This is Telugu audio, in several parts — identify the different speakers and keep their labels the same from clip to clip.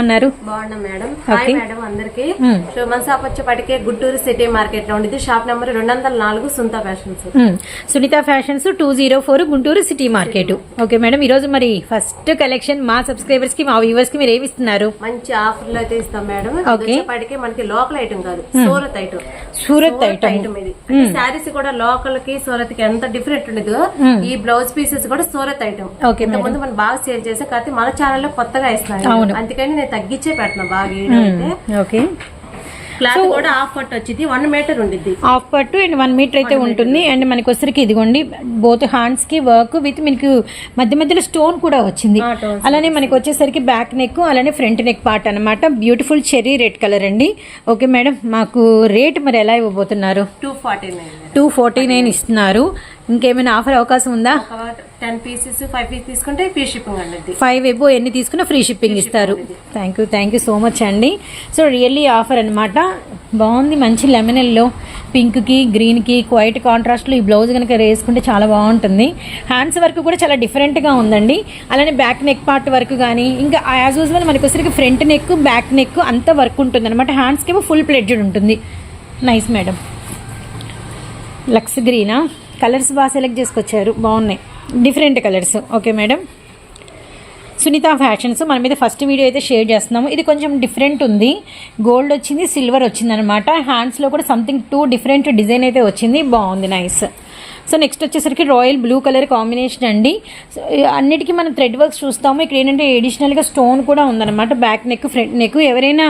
Speaker 1: ఉన్నారు
Speaker 2: బాగున్నాం మేడం. హాయ్. మేడం అందరికి. సో మన షాప్ వచ్చేప్పటికే గుంటూరు సిటీ మార్కెట్లో ఉండేది షాప్ నెంబర్ రెండు వందల నాలుగు Sunitha fashions.
Speaker 1: Sunitha fashions two zero four Guntur city market. Okay madam ఈరోజు మరి ఫస్ట్ కలెక్షన్ మా సబ్స్క్రైబర్స్కి మా వ్యూవర్స్కి మీరు ఏమి ఇస్తున్నారు?
Speaker 2: మంచి ఆఫర్లో అయితే ఇస్తాం మేడం. వచ్చేప్పటికే మనకి లోకల్ ఐటమ్ కాదు Surat item
Speaker 1: Surat item
Speaker 2: item ఇది. శారీస్ కూడా లోకల్కి సూరత్కి ఎంత డిఫరెంట్ ఉండదు ఈ బ్లౌజ్ పీసెస్ కూడా సూరత్ ఐటమ్ ముందు మనం బాగా సేల్ చేసే కాకపోతే మన ఛానల్లో కొత్తగా
Speaker 1: అవును.
Speaker 2: అందుకని నేను తగ్గించే పెడుతున్నా బాగా
Speaker 1: ఓకే
Speaker 2: క్లాత్ కూడా హాఫ్ పట్టు వచ్చింది వన్ మీటర్ ఉండిద్ది.
Speaker 1: హాఫ్ పట్టు అండ్ వన్ మీటర్ అయితే ఉంటుంది. అండ్ మనకి వచ్చరికి ఇదిగోండి బోత్ హ్యాండ్స్కి వర్క్ విత్ మీకు మధ్య మధ్యలో స్టోన్ కూడా వచ్చింది. అలానే మనకి వచ్చేసరికి బ్యాక్ నెక్ అలానే ఫ్రంట్ నెక్ పార్ట్ అన్నమాట. బ్యూటిఫుల్ చెరీ రెడ్ కలర్ అండి. ఓకే మేడం మాకు రేట్ మరి ఎలా ఇవ్వబోతున్నారు?
Speaker 2: Two forty
Speaker 1: two forty nine ఇస్తున్నారు. ఇంకేమైనా ఆఫర్ అవకాశం ఉందా?
Speaker 2: టెన్ పీసెస్ ఫైవ్ పీస్ తీసుకుంటే ఫ్రీ షిప్పింగ్ అండి.
Speaker 1: ఫైవ్ ఎబో ఎన్ని తీసుకున్నా ఫ్రీ షిప్పింగ్ ఇస్తారు. Thank you thank you so much అండి. సో రియల్లీ ఆఫర్ అనమాట బాగుంది మంచి లెమన్ ఎల్లో పింక్కి గ్రీన్కి క్వైట్ కాంట్రాస్ట్లో ఈ బ్లౌజ్ కనుక వేసుకుంటే చాలా బాగుంటుంది. హ్యాండ్స్ వర్క్ కూడా చాలా డిఫరెంట్గా ఉందండి. అలానే బ్యాక్ నెక్ పార్ట్ వర్క్ కానీ ఇంకా యాజ్ యూజువల్ మనకి వచ్చరికి ఫ్రంట్ నెక్ బ్యాక్ నెక్ అంతా వర్క్ ఉంటుంది అనమాట హ్యాండ్స్కి ఏమో ఫుల్ ప్లెడ్జెడ్ ఉంటుంది. నైస్ మేడం లక్స్ గ్రీనా? కలర్స్ బాగా సెలెక్ట్ చేసుకొచ్చారు. బాగున్నాయి. Different colours. Okay madam Sunitha fashions. మన మీద ఫస్ట్ వీడియో అయితే షేర్ చేస్తున్నాము. ఇది కొంచెం డిఫరెంట్ ఉంది. గోల్డ్ వచ్చింది సిల్వర్ వచ్చింది అనమాట హ్యాండ్స్లో కూడా సంథింగ్ టూ డిఫరెంట్ డిజైన్ అయితే వచ్చింది. బాగుంది నైస్ సో నెక్స్ట్ వచ్చేసరికి రాయల్ బ్లూ కలర్ కాంబినేషన్ అండి. అన్నిటికీ మనం థ్రెడ్ వర్క్స్ చూస్తాము. ఇక్కడ ఏంటంటే ఎడిషనల్గా స్టోన్ కూడా ఉందన్నమాట. Back neck front neck. ఎవరైనా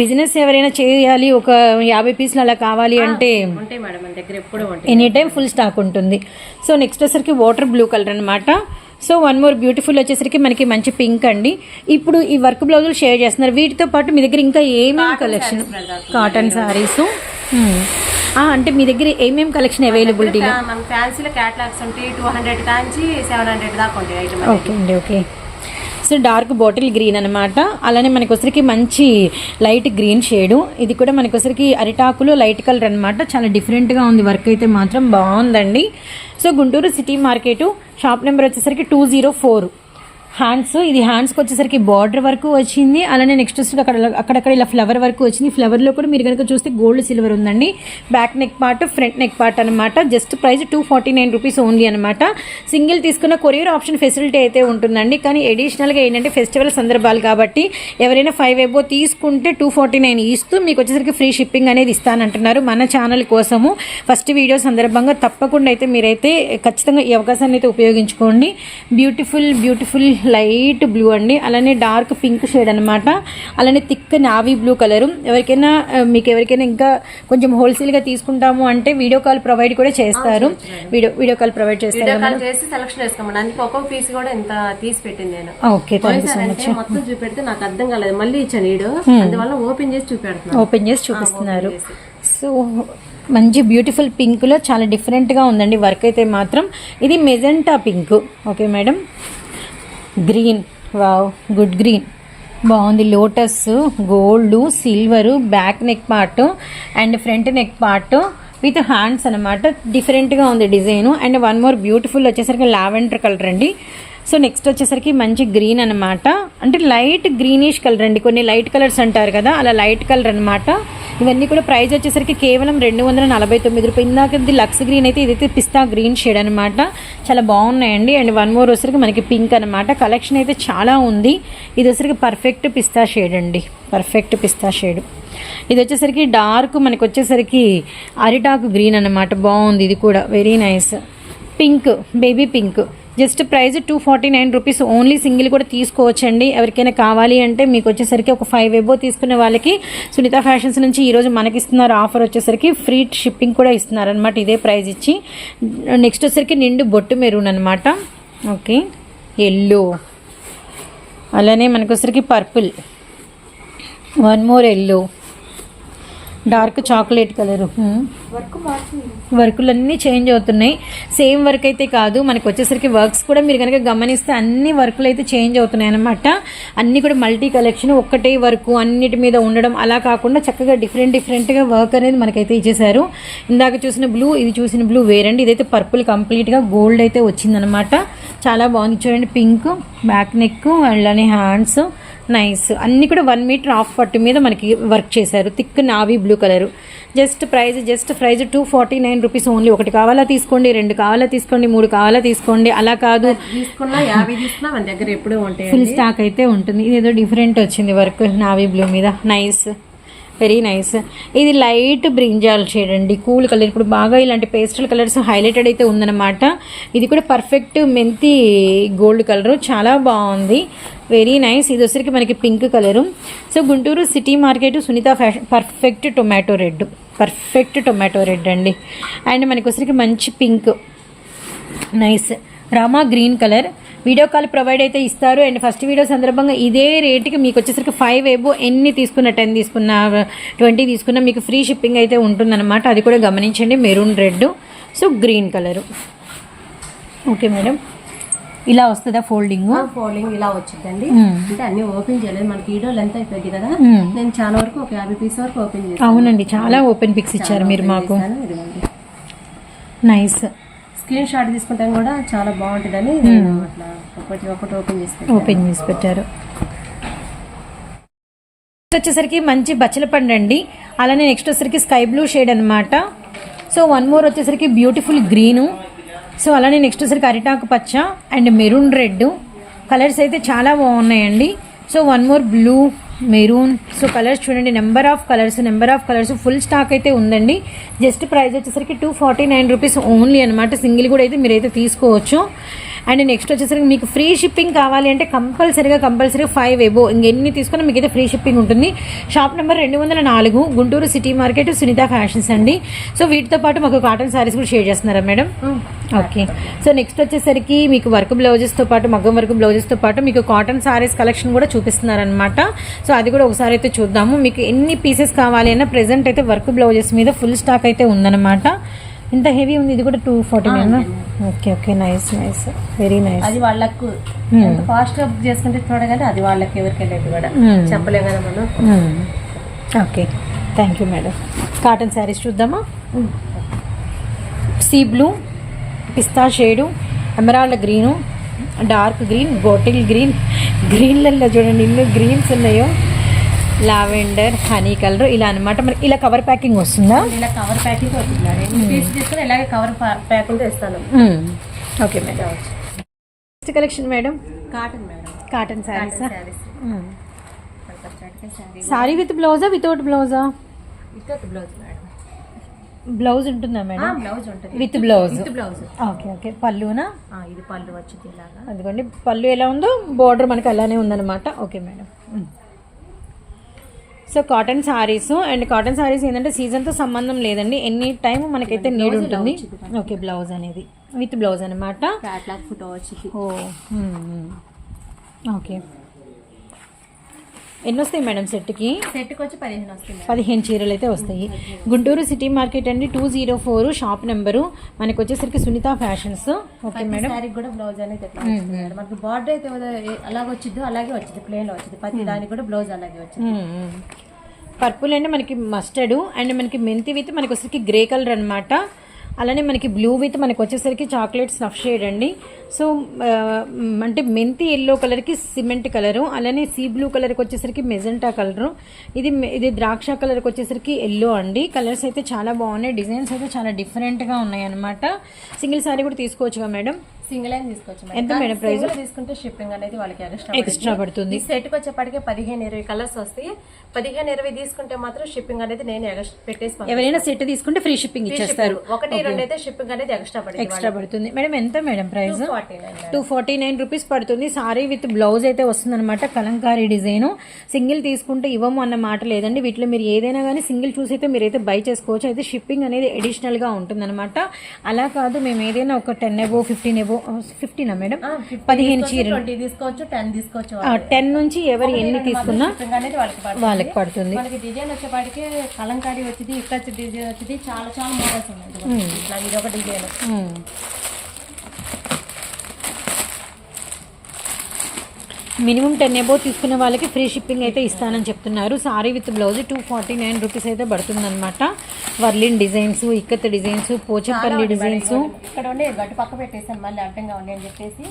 Speaker 1: బిజినెస్ ఎవరైనా చేయాలి ఒక యాభై పీసులు అలా కావాలి అంటే ఎనీ టైం ఫుల్ స్టాక్ ఉంటుంది. సో నెక్స్ట్ వచ్చేసరికి వాటర్ బ్లూ కలర్ అనమాట సో వన్ మోర్ బ్యూటిఫుల్ వచ్చేసరికి మనకి మంచి పింక్ అండి. ఇప్పుడు ఈ వర్క్ బ్లౌజులు షేర్ చేస్తున్నారు. వీటితో పాటు మీ దగ్గర ఇంకా ఏమేమి కలెక్షన్ కాటన్ సారీస్ అంటే మీ దగ్గర ఏమేమి కలెక్షన్ అవైలబిలిటీలో
Speaker 2: ఫ్యా- మన ఫ్యాన్సీలో క్యాటలాగ్స్ ఉంటాయి. టూ హండ్రెడ్ కాంచి సెవెన్ హండ్రెడ్ దాకా ఉంటాయి ఐటమ్
Speaker 1: ఓకే అండి okay. So dark bottle green అనమాట అలానే మనకి వచ్చరికి మంచి లైట్ గ్రీన్ షేడు ఇది కూడా మనకి వచ్చరికి అరిటాకులు లైట్ కలర్ అనమాట చాలా డిఫరెంట్గా ఉంది. వర్క్ అయితే మాత్రం బాగుందండి. So Guntur city market shop number వచ్చేసరికి టూ జీరో ఫోర్ హ్యాండ్స్ ఇది హ్యాండ్స్కి వచ్చేసరికి బార్డర్ వరకు వచ్చింది. అలానే నెక్స్ట్ వచ్చేసరికి అక్కడ అక్కడక్కడ ఇలా ఫ్లవర్ వరకు వచ్చింది. ఫ్లవర్లో కూడా మీరు కనుక చూస్తే గోల్డ్ సిల్వర్ ఉందండి. Back neck part front neck part అనమాట just price two forty nine rupees only అనమాట సింగిల్ తీసుకున్న కొరియర్ ఆప్షన్ ఫెసిలిటీ అయితే ఉంటుందండి. కానీ అడిషనల్గా ఏంటంటే ఫెస్టివల్ సందర్భాలు కాబట్టి ఎవరైనా ఫైవ్ ఎబో తీసుకుంటే టూ ఫార్టీ నైన్ ఇస్తూ మీకు వచ్చేసరికి ఫ్రీ షిప్పింగ్ అనేది ఇస్తానంటున్నారు మన ఛానల్ కోసము. ఫస్ట్ వీడియో సందర్భంగా తప్పకుండా అయితే మీరైతే ఖచ్చితంగా ఈ అవకాశాన్ని అయితే ఉపయోగించుకోండి. బ్యూటిఫుల్ బ్యూటిఫుల్ లైట్ బ్లూ అండి. అలానే డార్క్ పింక్ షేడ్ అనమాట అలానే థిక్ నావీ బ్లూ కలర్. ఎవరికైనా మీకు ఎవరికైనా ఇంకా కొంచెం హోల్సేల్గా తీసుకుంటాము అంటే వీడియో కాల్ ప్రొవైడ్ కూడా చేస్తారు. వీడియో వీడియో కాల్ ప్రొవైడ్ చేస్తారు
Speaker 2: చేసి సెలక్షన్ వేసుకోమని అందుకే ఒక్కొక్క పీస్ కూడా ఇంత తీసి పెట్టింది నేను.
Speaker 1: Okay. Thank you so much.
Speaker 2: అంటే మొత్తం చూపెడితే నాకు అర్థం కాలేదు. మళ్ళీ ఇచ్చాను వీడియో. అందువల్ల ఓపెన్ చేసి చూపెడుతున్నాను.
Speaker 1: ఓపెన్ చేసి చూపిస్తున్నారు. సో మంచి బ్యూటిఫుల్ పింక్లో చాలా డిఫరెంట్గా ఉందండి వర్క్ అయితే మాత్రం. ఇది magenta pink. Okay madam? Green. Wow good green. బాగుంది. Lotus gold silver back neck part and front neck part with hands అనమాట డిఫరెంట్గా ఉంది design. And one more beautiful వచ్చేసరికి లావెండర్ కలర్ అండి. సో నెక్స్ట్ వచ్చేసరికి మంచి గ్రీన్ అనమాట అంటే లైట్ గ్రీనిష్ కలర్ అండి. కొన్ని లైట్ కలర్స్ అంటారు కదా అలా లైట్ కలర్ అనమాట ఇవన్నీ కూడా ప్రైస్ వచ్చేసరికి కేవలం రెండు వందల నలభై తొమ్మిది రూపాయలు. ఇందాకది లక్స్ గ్రీన్ అయితే ఇదైతే పిస్తా గ్రీన్ షేడ్ అనమాట చాలా బాగున్నాయండి. అండ్ వన్ మోర్ వచ్చరికి మనకి పింక్ అనమాట కలెక్షన్ అయితే చాలా ఉంది. ఇది వచ్చరికి పర్ఫెక్ట్ పిస్తా షేడ్ అండి. Perfect pista shade. ఇది వచ్చేసరికి డార్క్ మనకి వచ్చేసరికి అరిటాకు గ్రీన్ అనమాట బాగుంది. ఇది కూడా. Very nice pink. Baby pink. Just price two forty nine rupees only single కూడా తీసుకోవచ్చండి. ఎవరికైనా కావాలి అంటే మీకు వచ్చేసరికి ఒక ఫైవ్ ఎబో తీసుకునే వాళ్ళకి సునీత ఫ్యాషన్స్ నుంచి ఈరోజు మనకి ఇస్తున్నారు ఆఫర్ వచ్చేసరికి ఫ్రీ షిప్పింగ్ కూడా ఇస్తున్నారు అనమాట ఇదే ప్రైస్ ఇచ్చి. నెక్స్ట్ వచ్చేసరికి నిండు బొట్టు మెరూన్ అనమాట ఓకే. ఎల్లో. అలానే మనకు purple. One more yellow. Dark chocolate colour. వర్కులన్నీ change అవుతున్నాయి. సేమ్ వర్క్ అయితే కాదు మనకి వచ్చేసరికి వర్క్స్ కూడా మీరు కనుక గమనిస్తే అన్ని వర్కులు అయితే చేంజ్ అవుతున్నాయి అనమాట అన్ని కూడా మల్టీ కలెక్షన్ ఒక్కటే వర్క్ అన్నిటి మీద ఉండడం అలా కాకుండా చక్కగా డిఫరెంట్ డిఫరెంట్గా వర్క్ అనేది మనకైతే ఇచ్చేసారు ఇందాక చూసిన బ్లూ ఇది చూసిన బ్లూ వేరండి. ఇదైతే పర్పుల్ కంప్లీట్గా గోల్డ్ అయితే వచ్చిందనమాట చాలా బాగుంది. చూడండి పింక్ బ్యాక్ నెక్ అలానే హ్యాండ్స్. నైస్ అన్ని కూడా వన్ మీటర్ హాఫ్ పట్టు మీద మనకి వర్క్ చేశారు. Thick navy blue colour just price just price two forty nine rupees only ఒకటి కావాలా తీసుకోండి రెండు కావాలా తీసుకోండి మూడు కావాలా తీసుకోండి. అలా కాదు.
Speaker 2: తీసుకున్నా యాభై తీసుకున్నా మన దగ్గర ఎప్పుడూ ఉంటాయి
Speaker 1: ఫుల్ స్టాక్ అయితే ఉంటుంది. ఇది ఏదో డిఫరెంట్ వచ్చింది వర్క్ నావీ బ్లూ మీద. నైస్ వెరీ నైస్ ఇది లైట్ బ్రింజాల్ షేడ్ అండి. కూల్ కలర్ ఇప్పుడు బాగా ఇలాంటి పేస్టల్ కలర్స్ హైలైటెడ్ అయితే ఉందన్నమాట. ఇది కూడా పర్ఫెక్ట్ మెంతి గోల్డ్ కలర్ చాలా బాగుంది. వెరీ నైస్ ఇది వచ్చరికి మనకి pink colour so Guntur city market Sunitha fashion perfect tomato red perfect tomato red అండి. అండ్ మనకి వచ్చరికి మంచి pink nice Rama green colour video call provide అయితే ఇస్తారు. అండ్ ఫస్ట్ వీడియో సందర్భంగా ఇదే రేటుకి మీకు వచ్చేసరికి ఫైవ్ ఏబో ఎన్ని తీసుకున్న టెన్ తీసుకున్న ట్వంటీ తీసుకున్న మీకు ఫ్రీ షిప్పింగ్ అయితే ఉంటుందన్నమాట. అది కూడా గమనించండి. Maroon red so green colour. Okay madam. ఇలా వస్తుందా ఫోల్డింగ్?
Speaker 2: ఫోల్డింగ్ ఇలా వచ్చిందండి. అంటే అన్ని ఓపెన్ చేయలేదు. మనకి వీడియో లెంత్ అయిపోయింది కదా. నేను చాలా వరకు ఒక యాభై పీస్ వరకు ఓపెన్ చేశాను.
Speaker 1: అవునండి. చాలా ఓపెన్ పిక్స్ ఇచ్చారు మీరు మాకు. నైస్
Speaker 2: స్క్రీన్ షాట్ తీసుకుంటాం కూడా చాలా బాగుంటుందని అట్లా ఒకటి ఒకటి ఓపెన్ చేసి
Speaker 1: ఓపెన్ చేసి పెట్టారు. నెక్స్ట్ వచ్చేసరికి మంచి బచ్చల పండు అండి. అలానే నెక్స్ట్ వచ్చేసరికి స్కై బ్లూ షేడ్ అనమాట సో వన్ మోర్ వచ్చేసరికి బ్యూటిఫుల్ గ్రీను సో అలానే నెక్స్ట్ వచ్చేసరికి అరిటాకు పచ్చ అండ్ మెరూన్ రెడ్. కలర్స్ అయితే చాలా బాగున్నాయండి. So one more blue maroon. So colours చూడండి number of colours number of colours full stock అయితే ఉందండి. జస్ట్ ప్రైస్ వచ్చేసరికి two forty nine rupees only అనమాట సింగిల్ కూడా అయితే మీరైతే తీసుకోవచ్చు. అండ్ నెక్స్ట్ వచ్చేసరికి మీకు ఫ్రీ షిప్పింగ్ కావాలి అంటే కంపల్సరీగా కంపల్సరీగా ఫైవ్ ఎబో. ఇంకెన్ని తీసుకున్నా మీకు అయితే ఫ్రీ షిప్పింగ్ ఉంటుంది. షాప్ నెంబర్ రెండు వందల నాలుగు Guntur city market Sunitha fashions అండి. సో వీటితో పాటు మాకు కాటన్ శారీస్ కూడా షేర్ చేస్తున్నారా మేడం? ఓకే. సో నెక్స్ట్ వచ్చేసరికి మీకు వర్క్ బ్లౌజెస్తో పాటు మగ్గం వర్క్ బ్లౌజెస్తో పాటు మీకు కాటన్ శారీస్ కలెక్షన్ కూడా చూపిస్తున్నారనమాట సో అది కూడా ఒకసారి అయితే చూద్దాము. మీకు ఎన్ని పీసెస్ కావాలి అన్న ప్రెసెంట్ అయితే వర్క్ బ్లౌజెస్ మీద ఫుల్ స్టాక్ అయితే ఉందన్నమాట. ఇంత హెవీ ఉంది ఇది కూడా two forty nine? Okay okay nice nice very nice
Speaker 2: అది వాళ్ళకు ఫాస్ట్గా బుక్ చేసుకుంటే చూడగానే అది వాళ్ళకి ఎవరికి వెళ్ళేది కూడా.
Speaker 1: Hmm.
Speaker 2: చెప్పలేం కదా మనం.
Speaker 1: Okay thank you madam cotton saris చూద్దామా? Sea blue pista shade emerald green dark green bottle green green చూడండి ఇన్ని గ్రీన్స్ ఉన్నాయో. లావెండర్ హనీ కలర్ ఇలా అన్నమాట. మరి ఇలా కవర్ ప్యాకింగ్ వస్తుందా?
Speaker 2: ఇలా కవర్ ప్యాకింగ్ వస్తున్నారు పీస్ తీసుకుని ఇలాగే కవర్ ప్యాకింగ్ ఇస్తాను
Speaker 1: okay madam next collection madam
Speaker 2: cotton madam
Speaker 1: cotton saris
Speaker 2: saris sari
Speaker 1: sari with బ్లౌజా without బ్లౌజా
Speaker 2: వితౌట్ బ్లౌజ్ మేడం
Speaker 1: బ్లౌజ్ ఉంటుందా మేడం
Speaker 2: బ్లౌజ్ ఉంటుంది.
Speaker 1: With blouse
Speaker 2: blouse
Speaker 1: okay okay పళ్ళునా?
Speaker 2: ఇది పళ్ళు వచ్చింది ఇలాగా.
Speaker 1: అదిగోండి పళ్ళు ఎలా ఉందో బార్డర్ మనకి అలానే ఉందన్నమాట. Okay madam so cotton saris. And cotton saris ఏంటంటే సీజన్తో సంబంధం లేదండి. ఎనీ టైం మనకైతే నీడ్ ఉంటుంది. ఓకే బ్లౌజ్ అనేది. విత్ బ్లౌజ్ అనమాట ఓకే. ఎన్ని వస్తాయి మేడం సెట్కి?
Speaker 2: సెట్కి వచ్చి పదిహేను వస్తుంది
Speaker 1: పదిహేను చీరలు అయితే వస్తాయి. గుంటూరు సిటీ మార్కెట్ అండి two zero four shop number. మనకి వచ్చేసరికి Sunitha fashions. Okay madam.
Speaker 2: Sari కూడా బ్లౌజ్ అనేది మనకి బార్డర్ అయితే అలాగే వచ్చిందో అలాగే వచ్చింది ప్లేన్ వచ్చింది ప్రతి దానికి కూడా బ్లౌజ్ అలాగే వచ్చింది
Speaker 1: పర్పుల్ అంటే మనకి మస్టర్డ్ అండ్ మనకి మెంతి విత్ మనకి వచ్చేసరికి గ్రే కలర్ అన్నమాట. అలానే మనకి బ్లూ విత్ మనకి వచ్చేసరికి చాక్లెట్ స్నఫ్ షేడ్ అండి. సో అంటే మెంతి ఎల్లో కలర్కి సిమెంట్ కలరు అలానే సీ బ్లూ కలర్కి వచ్చేసరికి మెజెంటా కలరు ఇది ఇది ద్రాక్ష కలర్కి వచ్చేసరికి ఎల్లో అండి. కలర్స్ అయితే చాలా బాగున్నాయి డిజైన్స్ అయితే చాలా డిఫరెంట్గా ఉన్నాయి అనమాట సింగిల్ సారీ కూడా తీసుకోవచ్చుగా మేడం
Speaker 2: సింగిల్ అయిన తీసుకోవచ్చు
Speaker 1: ఎంత మేడం ప్రైస్
Speaker 2: తీసుకుంటే షిప్పింగ్ అనేది వాళ్ళకి ఎక్స్ట్రా
Speaker 1: ఎక్స్ట్రా పడుతుంది.
Speaker 2: ఈ సెట్కి వచ్చేప్పటికే పదిహేను ఇరవై కలర్స్ వస్తాయి. పదిహేను ఇరవై తీసుకుంటే మాత్రం షిప్పింగ్ అనేది నేను పెట్టేసి.
Speaker 1: ఎవరైనా సెట్ తీసుకుంటే ఫ్రీ షిప్పింగ్ ఇచ్చేస్తారు.
Speaker 2: ఒకటి రెండు అయితే షిప్పింగ్ అనేది ఎక్స్ట్రా పడింది
Speaker 1: ఎక్స్ట్రా పడుతుంది. మేడం ఎంత madam price? Two forty nine rupees పడుతుంది. సారీ విత్ బ్లౌజ్ అయితే వస్తుందన్నమాట. కలంకారీ డిజైన్. సింగిల్ తీసుకుంటే ఇవ్వము అన్న మాట లేదండి. వీటిలో మీరు ఏదైనా కానీ సింగిల్ చూసి అయితే మీరైతే బై చేసుకోవచ్చు. అయితే షిప్పింగ్ అనేది అడిషనల్గా ఉంటుందన్నమాట. అలా కాదు మేము ఏదైనా ఒక టెన్ ఎబో ఫిఫ్టీన్ ఎబో ఫిఫ్టీనా మేడం? పదిహేను చీరలు.
Speaker 2: తీసుకోవచ్చు టెన్ తీసుకోవచ్చు
Speaker 1: టెన్ నుంచి ఎవరు ఎన్ని తీసుకున్నా
Speaker 2: వాళ్ళకి పడుతుంది. మనకి డిజైన్ వచ్చేపాటికి కలంకారీ వచ్చింది ఇక్కడ డిజైన్ వచ్చింది చాలా చాలా మోడల్స్ ఉన్నాయి. ఇది ఒక డిజైన్.
Speaker 1: మినిమం టెన్ ఎబో తీసుకున్న వాళ్ళకి ఫ్రీ షిప్పింగ్ అయితే ఇస్తానని చెప్తున్నారు. Sari with blouse two forty nine rupees అయితే పడుతుందన్నమాట. వర్లిన్ designs ikat designs Pochampally designs.
Speaker 2: ఇక్కడ ఉండి గట్టు పక్క పెట్టేసాను మళ్ళీ అడ్డంగా ఉంది అని చెప్పేసి.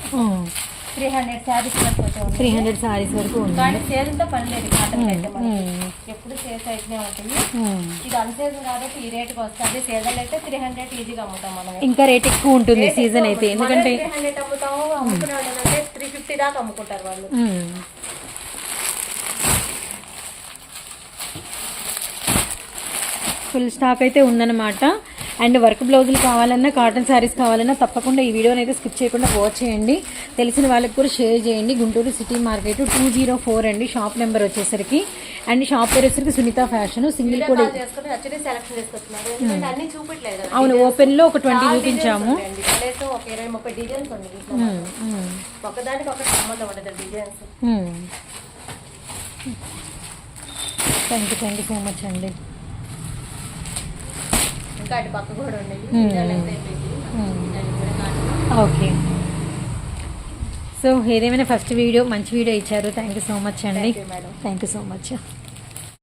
Speaker 2: త్రీ హండ్రెడ్ శారీస్ వరకు.
Speaker 1: త్రీ హండ్రెడ్ సారీస్ వరకు ఉంది
Speaker 2: కానీ సేల్తో పని లేదు కాటన్ అయితే మనకి.
Speaker 1: మ్మ్.
Speaker 2: ఎప్పుడు సేల్స్ అయితేనే ఉంటుంది
Speaker 1: మ్మ్.
Speaker 2: ఇది అన్సేల్ కాబట్టి ఈ రేట్కి వస్తుంది సీజన్ అయితే త్రీ హండ్రెడ్ ఈజీగా అమ్ముతాం మనం
Speaker 1: ఇంకా రేట్ ఎక్కువ ఉంటుంది సీజన్ అయితే ఎందుకంటే
Speaker 2: త్రీ హండ్రెడ్ అమ్ముతాము అమ్ముకునే వాళ్ళు అంటే త్రీ ఫిఫ్టీ దాకా అమ్ముకుంటారు వాళ్ళు.
Speaker 1: ఫుల్ స్టాక్ అయితే ఉందన్నమాట అండ్ వర్క్ బ్లౌజులు కావాలన్నా కాటన్ శారీస్ కావాలన్నా తప్పకుండా ఈ వీడియోని అయితే స్కిప్ చేయకుండా వాచ్ చేయండి. తెలిసిన వాళ్ళకి కూడా షేర్ చేయండి. Guntur city market two zero four అండి. షాప్ నెంబర్ వచ్చేసరికి. అండ్ షాప్ పేరు వచ్చేసరికి సునీత ఫ్యాషన్ సింగిల్ కూడా
Speaker 2: కదా
Speaker 1: అవును ఓపెన్లో ఒక ట్వంటీ చూపించాము. Thank you thank you so much అండి.
Speaker 2: ఇంకా అటు పక్క కూడా ఉండేది.
Speaker 1: ఓకే సో ఏదేమైనా ఫస్ట్ వీడియో మంచి వీడియో ఇచ్చారు. థ్యాంక్ యూ సో మచ్ అండి. Thank you so much